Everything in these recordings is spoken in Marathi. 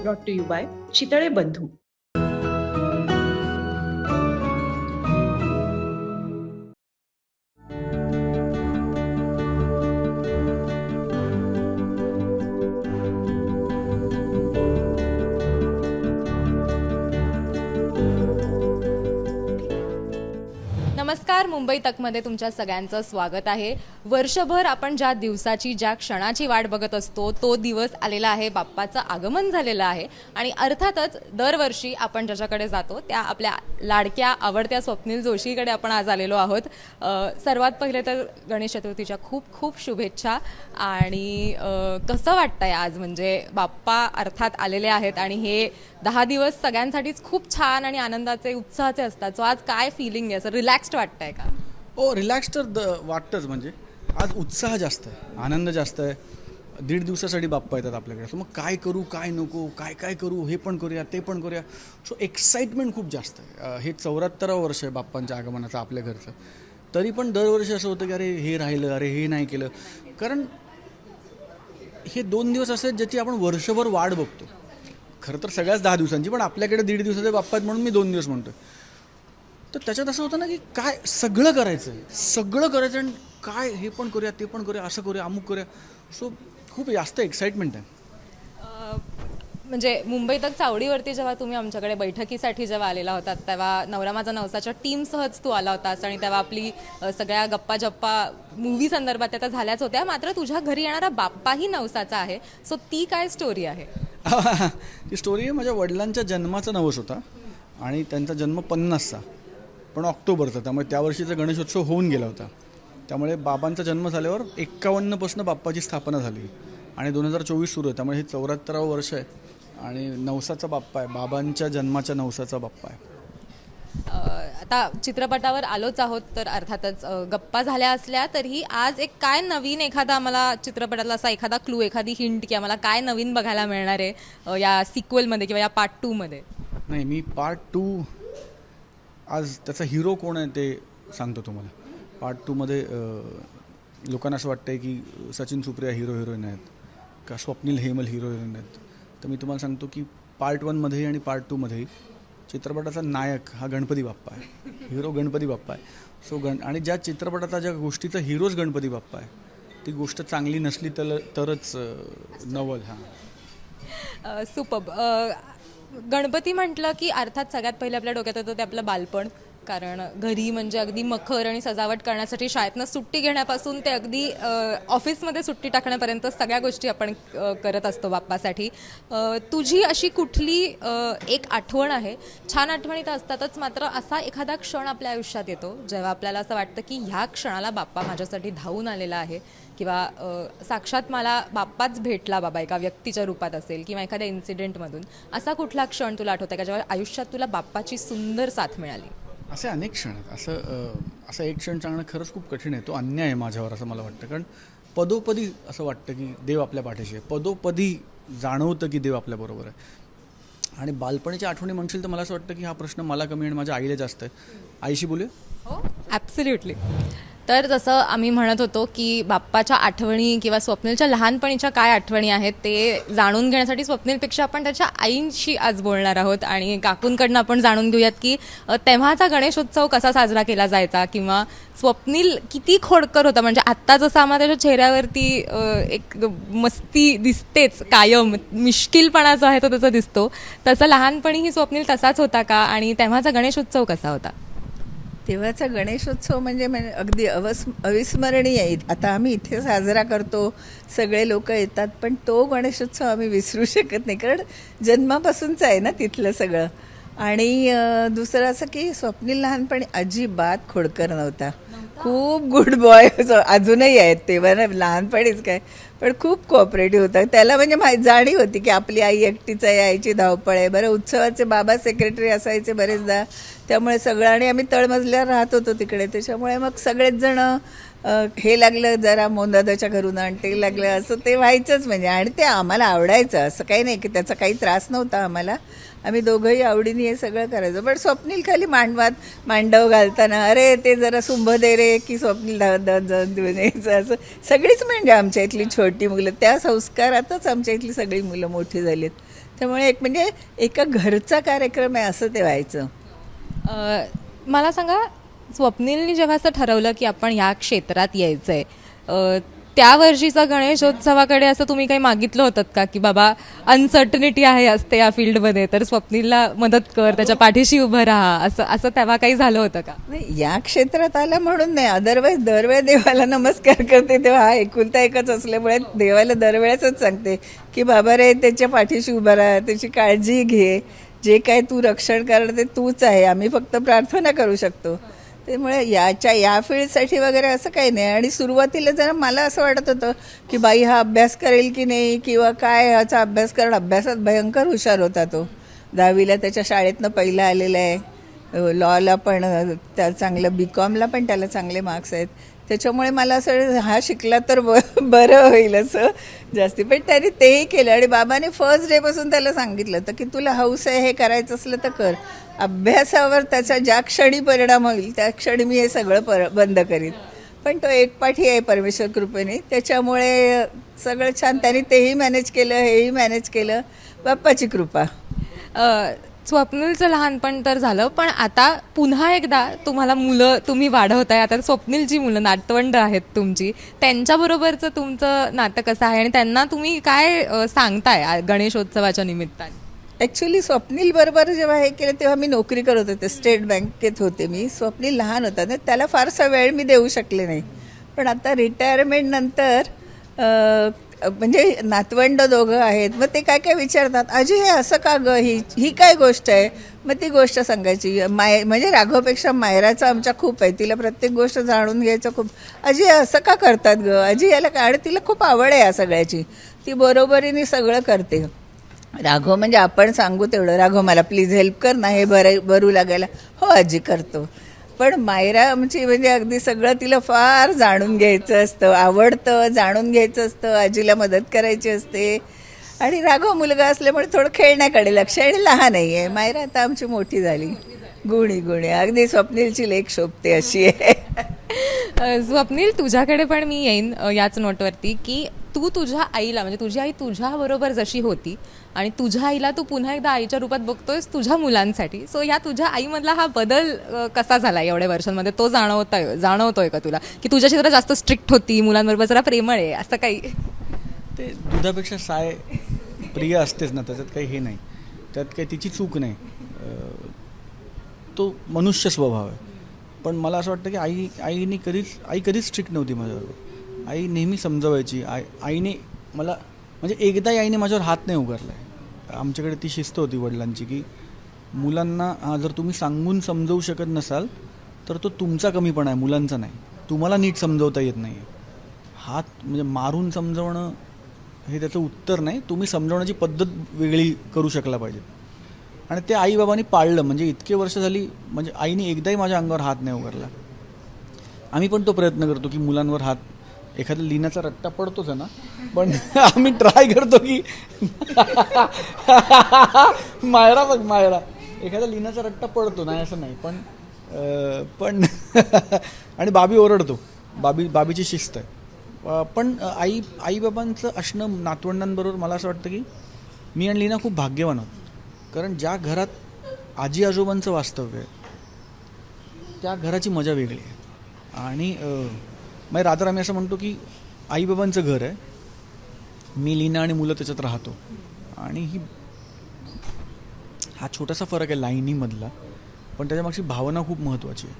Brought to you by Chitale Bandhu नमस्कार मुंबई तकमध्ये तुमच्या सगळ्यांचं स्वागत आहे. वर्षभर आपण ज्या दिवसाची ज्या क्षणाची वाट बघत असतो तो दिवस आलेला आहे बाप्पाचं आगमन झालेलं आहे. आणि अर्थातच दरवर्षी आपण ज्याच्याकडे जातो त्या आपल्या लाडक्या आवडत्या स्वप्नील जोशीकडे आपण आज आलेलो आहोत. सर्वात पहिले तर गणेश चतुर्थीच्या खूप खूप शुभेच्छा. आणि कसं वाटतंय आज? म्हणजे बाप्पा अर्थात आलेले आहेत आणि हे दहा दिवस सगळ्यांसाठीच खूप छान आणि आनंदाचे उत्साहाचे असतात. सो आज काय फिलिंग आहे? असं रिलॅक्स्ड वाटतंय का? हो रिलॅक्स तर द वाटतंच. म्हणजे आज उत्साह जास्त आहे आनंद जास्त आहे. दीड दिवसासाठी बाप्पा येतात आपल्याकडे. सो मग काय करू काय नको काय काय करू हे पण करूया ते पण करूया. सो एक्साइटमेंट खूप जास्त आहे. हे चौऱ्याहत्तरावं वर्ष आहे बाप्पांच्या आगमनाचं आपल्या घरचं. तरी पण दरवर्षी असं होतं की अरे हे राहिलं अरे हे नाही केलं. कारण हे दोन दिवस असे ज्याची आपण वर्षभर वाढ बघतो. खरं तर सगळ्याच दहा दिवसांची पण आपल्याकडे दीड दिवसाचे बाप्पा आहेत म्हणून मी दोन दिवस म्हणतो तर त्याच्यात असं होतं ना की काय सगळं करायचं आहे सगळं करायचं आणि काय हे पण करूया ते पण करूया असं करूया अमुक करूया. सो खूप जास्त एक्साइटमेंट आहे. म्हणजे मुंबईत चावडीवरती जेव्हा तुम्ही आमच्याकडे बैठकीसाठी जेव्हा आलेला होता तेव्हा नवरा माझा नवसाच्या टीमसहच तू आला होतास आणि तेव्हा आपली सगळ्या गप्पा जप्पा मूवी संदर्भात त्या झाल्याच होत्या. मात्र तुझ्या घरी येणारा बाप्पाही नवसाचा आहे. सो ती काय स्टोरी आहे? ती स्टोरी माझ्या वडिलांच्या जन्माचा नवस होता आणि त्यांचा जन्म पन्नासचा. पण ऑक्टोबरचा त्यामुळे त्या वर्षीचा गणेशोत्सव होऊन गेला होता. त्यामुळे बाबांचा जन्म झाल्यावर एक्कावन्नपासून बाप्पाची स्थापना झाली. आणि दोन हजार चोवीस सुरू आहे त्यामुळे हे चौऱ्याहत्तरावं वर्ष आहे. आणि नवसाचा बाप्पा आहे बाबांच्या जन्माच्या नवसाचा बाप्पा आहे. आता चित्रपटावर आलोच आहोत तर अर्थातच गप्पा झाल्या असल्या तरीही आज एक काय नवीन एखादा आम्हाला चित्रपटातला असा एखादा क्लू एखादी हिंट की आम्हाला काय नवीन बघायला मिळणार आहे या सिक्वलमध्ये किंवा या पार्ट टूमध्ये नाही मी पार्ट टू आज त्याचा हिरो कोण आहे ते सांगतो तुम्हाला. पार्ट टूमध्ये लोकांना असं वाटतंय की सचिन सुप्रिया हिरो हिरोईन आहेत का स्वप्नील हेमल हिरो हिरोईन आहेत. तर मी तुम्हाला सांगतो की पार्ट वनमध्येही आणि पार्ट टूमध्येही चित्रपटाचा नायक हा गणपती बाप्पा आहे. हिरो गणपती बाप्पा आहे. सो गण आणि ज्या चित्रपटाचा ज्या गोष्टीचा हिरोच गणपती बाप्पा आहे ती गोष्ट चांगली नसली तर तरच नवल हां. सुपब गणपती म्हटलं की अर्थात सगळ्यात पहिले आपल्या डोक्यात येतं ते आपलं बालपण. कारण घरी म्हणजे अगदी मखर आणि सजावट करण्यासाठी शाळेतनं सुट्टी घेण्यापासून ते अगदी ऑफिसमध्ये सुट्टी टाकण्यापर्यंत सगळ्या गोष्टी आपण करत असतो बाप्पासाठी. तुझी अशी कुठली एक आठवण आहे? छान आठवणी तर असतातच मात्र असा एखादा क्षण आपल्या आयुष्यात येतो जेव्हा आपल्याला असं वाटतं की ह्या क्षणाला बाप्पा माझ्यासाठी धावून आलेला आहे किंवा साक्षात मला बाप्पाच भेटला बाबा एका व्यक्तीच्या रूपात असेल किंवा एखाद्या इन्सिडेंटमधून असा कुठला क्षण तुला आठवत आहे का जेव्हा आयुष्यात तुला बाप्पाची सुंदर साथ मिळाली? असे अनेक क्षण आहेत. असं असा एक क्षण सांगणं खरंच खूप कठीण आहे. तो अन्याय आहे माझ्यावर असं मला वाटतं. कारण पदोपदी असं वाटतं की देव आपल्या पाठीशी आहे. पदोपदी जाणवतं की देव आपल्याबरोबर आहे. आणि बालपणीच्या आठवणी म्हणशील तर मला असं वाटतं की हा प्रश्न मला कमी आणि माझ्या आईला जास्त आहे. आईशी बोलूया? हो ॲब्सल्युटली तर जसं आम्ही म्हणत होतो की बाप्पाच्या आठवणी किंवा स्वप्नीलच्या लहानपणीच्या काय आठवणी आहेत ते जाणून घेण्यासाठी स्वप्नीलपेक्षा आपण त्याच्या आईंशी आज बोलणार आहोत. आणि काकूंकडनं आपण जाणून घेऊयात की तेव्हाचा गणेशोत्सव कसा साजरा केला जायचा किंवा स्वप्नील किती खोडकर होता? म्हणजे आत्ता जसं आम्हाला त्याच्या चेहऱ्यावरती एक मस्ती दिसतेच कायम मिश्किलपणा जो आहे तो त्याचा दिसतो. तसं लहानपणीही स्वप्नील तसाच होता का? आणि तेव्हाचा गणेशोत्सव कसा होता? तेव्हाचा गणेशोत्सव म्हणजे म्हणजे अगदी अवस् अविस्मरणीय आता आम्ही इथे साजरा करतो सगळे लोक येतात पण तो गणेशोत्सव आम्ही विसरू शकत नाही कारण जन्मापासूनचं आहे ना तिथलं सगळं. आणि दुसरं असं की स्वप्नील लहानपणी अजिबात खोडकर नव्हता. खूप गुड बॉय अजूनही आहेत. तेव्हा ना लहानपणीच काय पण खूप कोऑपरेटिव्ह होता. त्याला म्हणजे मा जाणीव होती की आपली आई एकटीच आहे आईची धावपळ आहे. बरं उत्सवाचे बाबा सेक्रेटरी असायचे बरेचदा. त्यामुळे सगळं आणि आम्ही तळमजल्यावर राहत होतो तिकडे. त्याच्यामुळे मग सगळेच जण हे लागलं जरा मोंदादाच्या घरून आण ते लागलं असं ते व्हायचंच म्हणजे. आणि ते आम्हाला आवडायचं. असं काही नाही की त्याचा काही त्रास नव्हता आम्हाला. आम्ही दोघंही आवडीने हे सगळं करायचो. पण स्वप्नील खाली मांडवात मांडव घालताना अरे ते जरा सुंभ दे रे की स्वप्नील धावत धावत जाऊन देऊन यायचं असं सगळीच म्हणजे आमच्या इथली छोटी मुलं. त्या संस्कारातच आमच्या इथली सगळी मुलं मोठी झालीत. त्यामुळे एक म्हणजे एका घरचा कार्यक्रम आहे असं ते व्हायचं. मला सांगा स्वप्नीलनी जेव्हा असं ठरवलं की आपण ह्या क्षेत्रात यायचं आहे त्या वर्षीचा गणेशोत्सवाकडे असं तुम्ही काही मागितलं होतं का? की बाबा अनसर्टनिटी आहे असते या फील्डमध्ये तर स्वप्नीलला मदत कर त्याच्या पाठीशी उभं राहा असं असं तेव्हा काही झालं होतं का? नाही या क्षेत्रात आलं म्हणून नाही. अदरवाईज दरवेळेस देवाला नमस्कार करते तेव्हा हा एकुलता एकच असल्यामुळे देवाला दरवेळेसच सांगते की बाबा रे त्याच्या पाठीशी उभा राहा त्याची काळजी घे. जे काय तू रक्षण करणार ते तूच आहे. आम्ही फक्त प्रार्थना करू शकतो. त्यामुळे याच्या या फील्डसाठी वगैरे असं काही नाही. आणि सुरुवातीला जरा मला असं वाटत होतं की बाई हा अभ्यास करेल की नाही किंवा काय ह्याचा अभ्यास करणं अभ्यासात भयंकर हुशार होता तो. दहावीला त्याच्या शाळेतनं पहिला आलेला आहे. लॉला पण त्या चांगलं बी कॉमला पण त्याला चांगले मार्क्स आहेत. त्याच्यामुळे मला असं हा शिकला तर ब बरं होईल असं. जास्ती. पण त्याने तेही केलं आणि बाबाने फर्स्ट डेपासून त्याला सांगितलं तर की तुला हौस आहे हे करायचं असलं तर कर. अभ्यासावर त्याचा ज्या क्षणी परिणाम होईल त्या क्षणी मी हे सगळं पर बंद करीन. पण तो एकपाठी आहे परमेश्वर कृपेने. त्याच्यामुळे सगळं छान. त्याने तेही मॅनेज केलं हेही मॅनेज केलं. बाप्पाची कृपा. स्वप्नीलचं लहानपण तर झालं पण आता पुन्हा एकदा तुम्हाला मुलं तुम्ही वाढवताय. आता स्वप्नीलची मुलं नातवंड आहेत तुमची. त्यांच्याबरोबरचं तुमचं नातं कसं आहे? आणि त्यांना तुम्ही काय अ, सांगताय आ- गणेशोत्सवाच्या निमित्ताने? ॲक्च्युली स्वप्नील बरोबर जेव्हा हे केलं तेव्हा मी नोकरी करत होते. स्टेट बँकेत होते मी. स्वप्नील लहान होता. ना त्याला फारसा वेळ मी देऊ शकले नाही. पण आता रिटायरमेंटनंतर म्हणजे नातवंड दोघं आहेत मग ते काय काय विचारतात? अजी हे असं का ग? ही ही काय गोष्ट आहे? मग ती गोष्ट सांगायची. माय म्हणजे राघवपेक्षा मायराचं आमच्या खूप आहे. तिला प्रत्येक गोष्ट जाणून घ्यायचं खूप. अजी असं का करतात ग? अजी याला काय आणि तिला खूप आवड आहे या सगळ्याची. ती बरोबरीने सगळं करते. राघव म्हणजे आपण सांगू तेवढं. राघव मला प्लीज हेल्प कर ना हे बरं भरू लागायला. हो आजी करतो. पण मायरा आमची म्हणजे अगदी सगळं तिला फार जाणून घ्यायचं असतं. आवडतं जाणून घ्यायचं असतं. आजीला मदत करायची असते. आणि राघव मुलगा असल्यामुळे थोडं खेळण्याकडे लक्ष आहे आणि लहान आहे. मायरा आता आमची मोठी झाली. गुणी गुणी. अगदी स्वप्नीलची लेख शोभते अशी आहे. स्वप्नील तुझ्याकडे पण मी येईन याच नोटवरती की तू तुझ्या आईला म्हणजे तुझी आई तुझ्याबरोबर जशी होती आणि तुझ्या आईला तू पुन्हा एकदा आईच्या रूपात बघतोयस तुझ्या मुलांसाठी सो या तुझ्या आईमधला हा बदल कसा झाला एवढ्या वर्षांमध्ये? तो जाणवतोय जाणवतोय का तुला? की तुझ्याशी जरा जास्त स्ट्रिक्ट होती मुलांबरोबर जरा प्रेमळ आहे असं काही? ते दुधापेक्षा साय प्रिय असतेच ना त्याच्यात काही हे नाही. त्यात काही तिची चूक नाही. तो मनुष्य स्वभाव आहे. पण मला असं वाटतं की आई आईने कधीच आई कधीच स्ट्रिक्ट नव्हती माझ्याबरोबर. आई नेहमी समजवायची. आई आईने मला म्हणजे एकदाही आईने माझ्यावर हात नाही उगारला आहे आमच्याकडे ती शिस्त होती वडिलांची की मुलांना जर तुम्ही सांगून समजवू शकत नसाल तर तो तुमचा कमीपणा आहे मुलांचा नाही. तुम्हाला नीट समजवता येत नाही हात म्हणजे मारून समजवणं हे त्याचं उत्तर नाही. तुम्ही समजवण्याची पद्धत वेगळी करू शकला पाहिजे. आणि ते आईबाबांनी पाळलं. म्हणजे इतके वर्ष झाली म्हणजे आईने एकदाही माझ्या अंगावर हात नाही उगारला. आम्ही पण तो प्रयत्न करतो की मुलांवर हात एखाद्या लिहिण्याचा रट्टा पडतोच आहे ना पण आम्ही ट्राय करतो की मायरा बघ मायरा. एखाद्या लिहिण्याचा रट्टा पडतो नाही असं नाही पण पण आणि बाबी ओरडतो. बाबी बाबीची शिस्त आहे. पण आई आईबाबांचं असणं नातवंडांबरोबर मला असं वाटतं की मी आणि लीना खूप भाग्यवान आहोत. कारण ज्या घरात आजी आजोबांचं वास्तव्य आहे त्या घराची मजा वेगळी आहे. आणि म्हणजे रात्र आम्ही असं म्हणतो की आईबाबांचं घर आहे. मी लीना आणि मुलं त्याच्यात राहतो. आणि ही हा छोटासा फरक आहे लाईनीमधला. पण त्याच्यामागची भावना खूप महत्त्वाची आहे.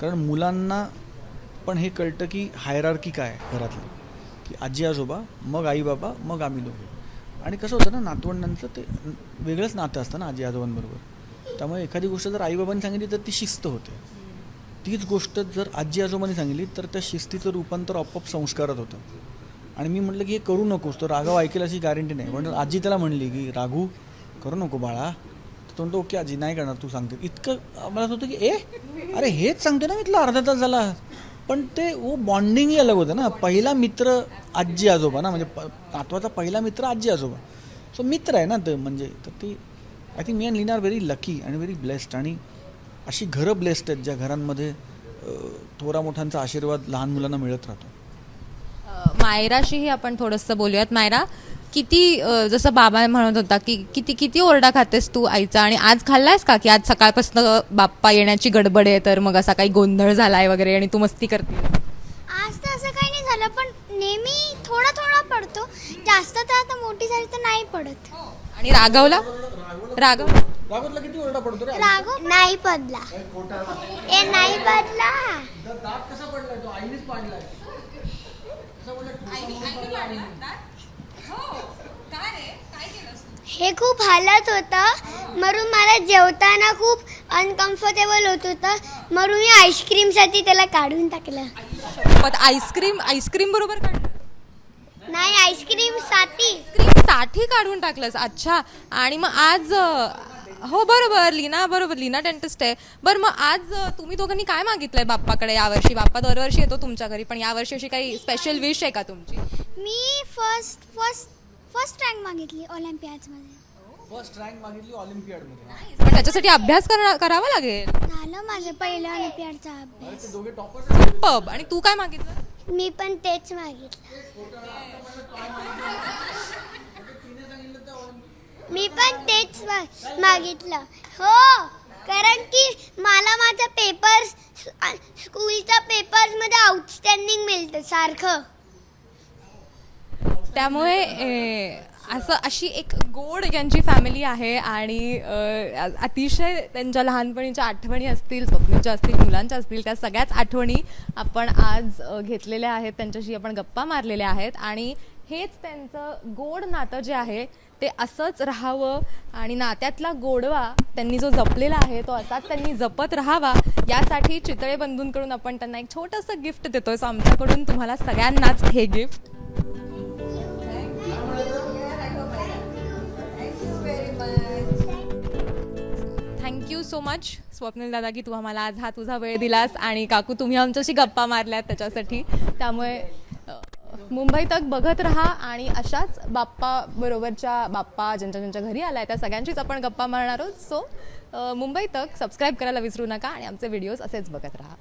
कारण मुलांना पण हे कळतं की हायरार्की काय आहे घरातली. की आजी आजोबा मग आई बाबा मग आम्ही दोघे. आणि कसं होतं ना नातवंडांचं ते वेगळंच नातं असतं ना आजी आजोबांबरोबर. त्यामुळे एखादी गोष्ट जर आईबाबांनी सांगितली तर ती शिस्त होते. तीच गोष्ट जर आजी आजोबांनी सांगितली तर त्या शिस्तीचं रूपांतर आपोआप संस्कारात होतं. आणि मी म्हटलं की हे करू नकोस तो राघव ऐकेल अशी गॅरंटी नाही. म्हणजे आजी त्याला म्हणली की राघू करू नको बाळा. तर तो म्हणतो ओके आजी नाही करणार तू सांगते. इतकं मला असं होतं की ए अरे हेच सांगतो ना मी तुला अर्धा तास झाला. पण ते वो बॉन्डिंगही अलग होतं ना. पहिला मित्र आजी आजोबा ना म्हणजे प- नातवाचा पहिला मित्र आजी आजोबा. सो मित्र आहे ना ते म्हणजे तर ती I think me and Leena are very lucky आणि व्हेरी ब्लेस्ड आणि अशी घरं ब्लेस्ड आहेत ज्या घरांमध्ये थोरा मोठ्यांचा आशीर्वाद लहान मुलांना मिळत राहतो. मायराशीही आपण थोडंसं बोलूयात. मायरा किती जसं बाबा म्हणत होता की किती किती ओरडा खातेस तू आईचा? आणि आज खाल्लायस का? की आज सकाळपासून बाप्पा येण्याची गडबड आहे तर मग असा काही गोंधळ झालाय वगैरे आणि तू मस्ती करते आज तर असं काही नाही झालं पण नेहमी थोडा थोडा पडतो. जास्त तर आता मोठी झाली तर नाही पडत. आणि रागवला रागव रागवतला किती ओरडा पडतो रे राग नाही पडला ए नाही पडला दात कसा पडलाय तो आईनेच पाडलाय हे खूप हालत होतं म्हणून मला जेवताना खूप अनकम्फर्टेबल होत होतं म्हणून मी आईस्क्रीमसाठी त्याला काढून टाकलं आईस्क्रीम आईस्क्रीम बरोबर काढलं नाही आईस्क्रीमसाठी आईस्क्रीमसाठी काढून टाकलंस. अच्छा. आणि मग आज अ, हो बरोबर लीना बरोबर लीना डेंटिस्ट आहे. बरं मग आज अ, तुम्ही दोघांनी काय मागितलंय बाप्पाकडे यावर्षी? बाप्पा दरवर्षी येतो तुमच्या घरी पण यावर्षी अशी काही स्पेशल विश आहे का तुमची? मी फर्स्ट फर्स्ट फर्स्ट रँक मागितली ऑलिम्पियाडमध्ये. फर्स्ट रँक मागितली ऑलिम्पियाडमध्ये. पण त्याच्यासाठी अभ्यास करा- करावा लागेल. झालं माझं पहिलं ऑलिम्पियाडचा अभ्यास. दोघे टॉपर्स पब आणि तू काय मागितलं? मी पण तेच मागितलं. मी पण तेच मागितलं. हो कारण की मला माझा पेपर्स स्कूलच्या पेपर्समध्ये आउटस्टँडिंग मिळतं सारखं. त्यामुळे असं अशी एक गोड यांची फॅमिली आहे आणि अ, अतिशय त्यांच्या लहानपणीच्या आठवणी असतील स्वप्नीच्या असतील मुलांच्या असतील त्या सगळ्याच आठवणी आपण आज अ, घेतलेल्या आहेत. त्यांच्याशी आपण गप्पा मारलेल्या आहेत आणि हेच त्यांचं गोड नातं जे आहे ते असंच राहावं आणि नात्यातला गोडवा त्यांनी जो जपलेला आहे तो असाच त्यांनी जपत राहावा. यासाठी चितळे बंधूंकडून आपण त्यांना एक छोटंसं गिफ्ट देतोय. सो आमच्याकडून तुम्हाला सगळ्यांनाच हे गिफ्ट. सो मच स्वप्नील दादा की तू आम्हाला आज हा तुझा वेळ दिलास आणि काकू तुम्ही आमच्याशी गप्पा मारल्यात त्याच्यासाठी. त्यामुळे मुंबई तक बघत राहा आणि अशाच बाप्पा बरोबरच्या बाप्पा ज्यांच्या ज्यांच्या घरी आलाय त्या सगळ्यांशीच आपण गप्पा मारणार आहोत. सो मुंबई तक सबस्क्राईब करायला विसरू नका आणि आमचे व्हिडिओज असेच बघत राहा.